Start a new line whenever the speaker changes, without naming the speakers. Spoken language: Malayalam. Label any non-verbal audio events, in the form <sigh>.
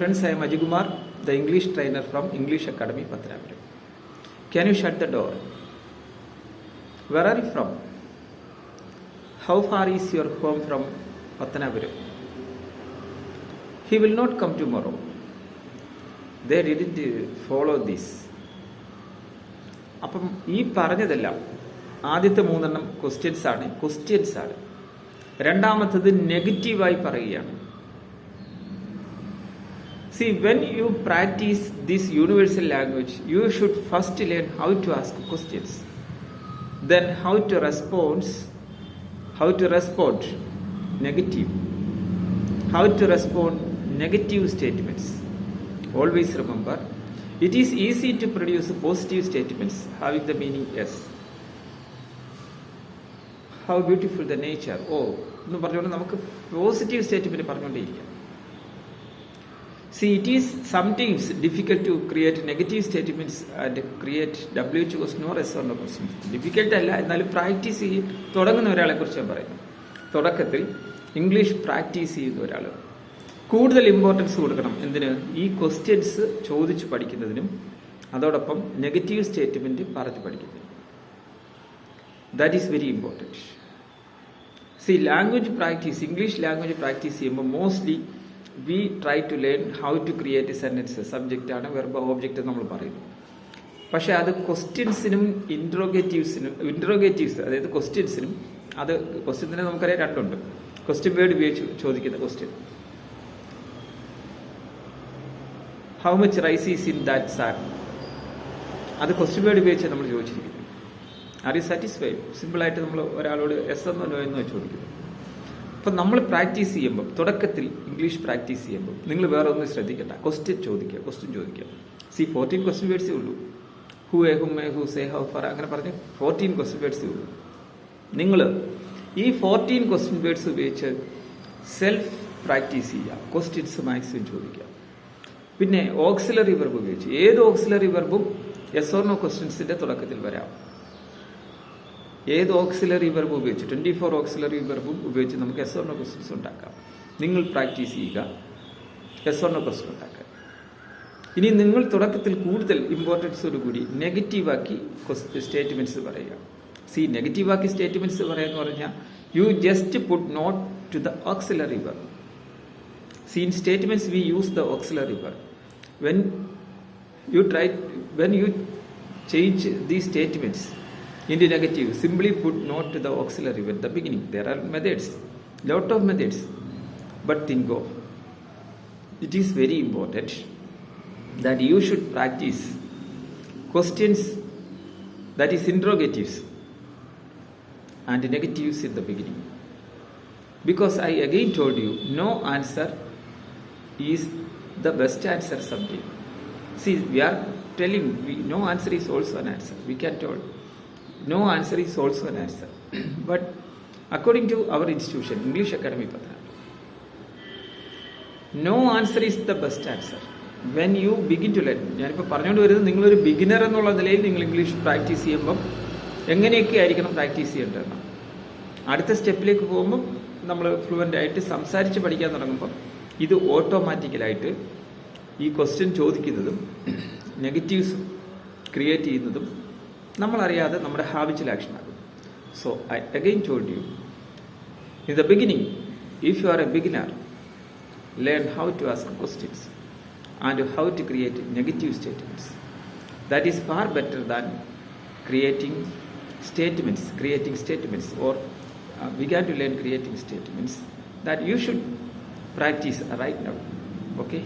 I am Ajikumar, the English trainer from English Academy, Pathanapuram. Can you shut the door? Where are you from? How far is your home from Pathanapuram? He will not come tomorrow. They didn't uh, follow this. അപ്പം ഈ പറഞ്ഞതെല്ലാം ആദ്യത്തെ മൂന്നെണ്ണം ക്വസ്റ്റ്യൻസ് ആണ് ക്വസ്റ്റ്യൻസ് ആണ് രണ്ടാമത്തത് നെഗറ്റീവായി പറയുകയാണ് See, when you practice this universal language, you should first learn how to ask questions, then how to respond, how to respond negative, how to respond negative statements. Always remember, it is easy to produce positive statements having the meaning yes. How beautiful the nature. Oh, എന്ന് പറഞ്ഞുകൊണ്ട് നമുക്ക് positive statement പറഞ്ഞുകൊണ്ടേയിരിക്കാം See, it is sometimes difficult to create negative statements and create WH question or S or no question. Difficult അല്ല എന്നാലും പ്രാക്ടീസ് ചെയ്യും തുടങ്ങുന്ന ഒരാളെ കുറിച്ച് ഞാൻ പറയുന്നു. തുടക്കത്തിൽ ഇംഗ്ലീഷ് പ്രാക്ടീസ് ചെയ്യുന്ന ഒരാൾ കൂടുതൽ ഇമ്പോർട്ടൻസ് കൊടുക്കണം. എന്തിന്? ഈ ക്വസ്റ്റ്യൻസ് ചോദിച്ച് പഠിക്കുന്നതിനും അതോടൊപ്പം നെഗറ്റീവ് സ്റ്റേറ്റ്മെന്റ് പറഞ്ഞ് പഠിക്കുന്നതിനും. That is very important see language practice English language practice ചെയ്യുമ്പോൾ mostly we try to learn how to create sentence സബ്ജക്റ്റാണ് വെർബ് ഓബ്ജക്റ്റ് നമ്മൾ പറയുന്നത്. പക്ഷേ അത് ക്വസ്റ്റ്യൻസിനും ഇൻട്രോഗേറ്റീവ്സിനും ഇൻട്രോഗേറ്റീവ്സ് അതായത് ക്വസ്റ്റ്യൻസിനും അത് ക്വസ്റ്റ്യൻസിന് നമുക്കറിയാം രണ്ടുണ്ട്. ക്വസ്റ്റ്യൻ വേർഡ് ഉപയോഗിച്ച് ചോദിക്കുന്ന question how much rice is in that sir അത് ക്വസ്റ്റ്യൻ വേർഡ് ഉപയോഗിച്ച് നമ്മൾ ചോദിച്ചിരിക്കുന്നു. ആർ യു സാറ്റിസ്ഫൈഡ് സിമ്പിളായിട്ട് നമ്മൾ ഒരാളോട് എസ് എന്നോ നോ എന്നോ ചോദിക്കുന്നു. അപ്പം നമ്മൾ പ്രാക്ടീസ് ചെയ്യുമ്പോൾ തുടക്കത്തിൽ ഇംഗ്ലീഷ് പ്രാക്ടീസ് ചെയ്യുമ്പോൾ നിങ്ങൾ വേറെ ഒന്നും ശ്രദ്ധിക്കണ്ട. ക്വസ്റ്റ്യൻ ചോദിക്കുക ക്വസ്റ്റ്യൻ ചോദിക്കുക. സി ഫോർട്ടീൻ ക്വസ്റ്റ്യൻ വേർഡ്സേ ഉള്ളൂ. Who uh whom uh whose how far അങ്ങനെ പറഞ്ഞ് ഫോർട്ടീൻ ക്വസ്റ്റ്യൻ വേർഡ്സേ ഉള്ളൂ. നിങ്ങൾ ഈ ഫോർട്ടീൻ ക്വസ്റ്റ്യൻ വേർഡ്സ് ഉപയോഗിച്ച് സെൽഫ് പ്രാക്ടീസ് ചെയ്യുക. ക്വസ്റ്റ്യൻസ് മാക്സിമം ചോദിക്കുക. പിന്നെ ഓക്സിലറി വെർബ് ഉപയോഗിച്ച്. ഏത് ഓക്സിലറി വെർബും എസ് ഓർ ഓർണോ ക്വസ്റ്റ്യൻസിന്റെ തുടക്കത്തിൽ വരാം. ഏത് ഓക്സിലറി വെർബ് ഉപയോഗിച്ച് ട്വന്റി ഫോർ ഓക്സിലറി വെർബും ഉപയോഗിച്ച് നമുക്ക് എസ് ഓർണോ ക്വസ്റ്റ്യൻസ് ഉണ്ടാക്കാം. നിങ്ങൾ പ്രാക്ടീസ് ചെയ്യുക. എസ് ഓർണോ ക്വസ്റ്റ്യൻ ഉണ്ടാക്കുക. ഇനി നിങ്ങൾ തുടക്കത്തിൽ കൂടുതൽ ഇമ്പോർട്ടൻസോട് കൂടി നെഗറ്റീവാക്കി സ്റ്റേറ്റ്മെന്റ്സ് പറയുക. സി നെഗറ്റീവാക്കി സ്റ്റേറ്റ്മെന്റ്സ് പറയാന്ന് പറഞ്ഞാൽ you just put not to the auxiliary verb see in statements we use the auxiliary verb when you try when you change these statements into negative. Simply put not to the auxiliary at the beginning. There are methods. Lot of methods. But think of it is very important that you should practice questions that is interrogatives and negatives in the beginning. Because i again told you no answer is the best answer someday see we are telling we, no answer is also an answer. We can tell no answer is also an answer. <clears throat> but according to our institution, English Academy Patna, no answer is the best answer. When you begin to let ഞാനിപ്പോൾ പറഞ്ഞുകൊണ്ട് വരുന്നത് നിങ്ങളൊരു ബിഗിനർ എന്നുള്ള നിലയിൽ നിങ്ങൾ ഇംഗ്ലീഷ് പ്രാക്ടീസ് ചെയ്യുമ്പം എങ്ങനെയൊക്കെ ആയിരിക്കണം പ്രാക്ടീസ് ചെയ്യേണ്ടതെന്ന് അടുത്ത സ്റ്റെപ്പിലേക്ക് പോകുമ്പം നമ്മൾ ഫ്ലുവന്റ് ആയിട്ട് സംസാരിച്ച് പഠിക്കാൻ തുടങ്ങുമ്പം ഇത് ഓട്ടോമാറ്റിക്കലായിട്ട് ഈ ക്വസ്റ്റ്യൻ ചോദിക്കുന്നതും <clears throat> നെഗറ്റീവ്സ് ക്രിയേറ്റ് ചെയ്യുന്നതും നമ്മളറിയാതെ നമ്മുടെ ഹാബിറ്റിൽ ആക്ഷൻ ആകും. So I again told you in the beginning if you are a beginner learn how to ask questions and how to create negative statements that is far better than creating statements creating statements or we can to learn creating statements that you should practice right now okay?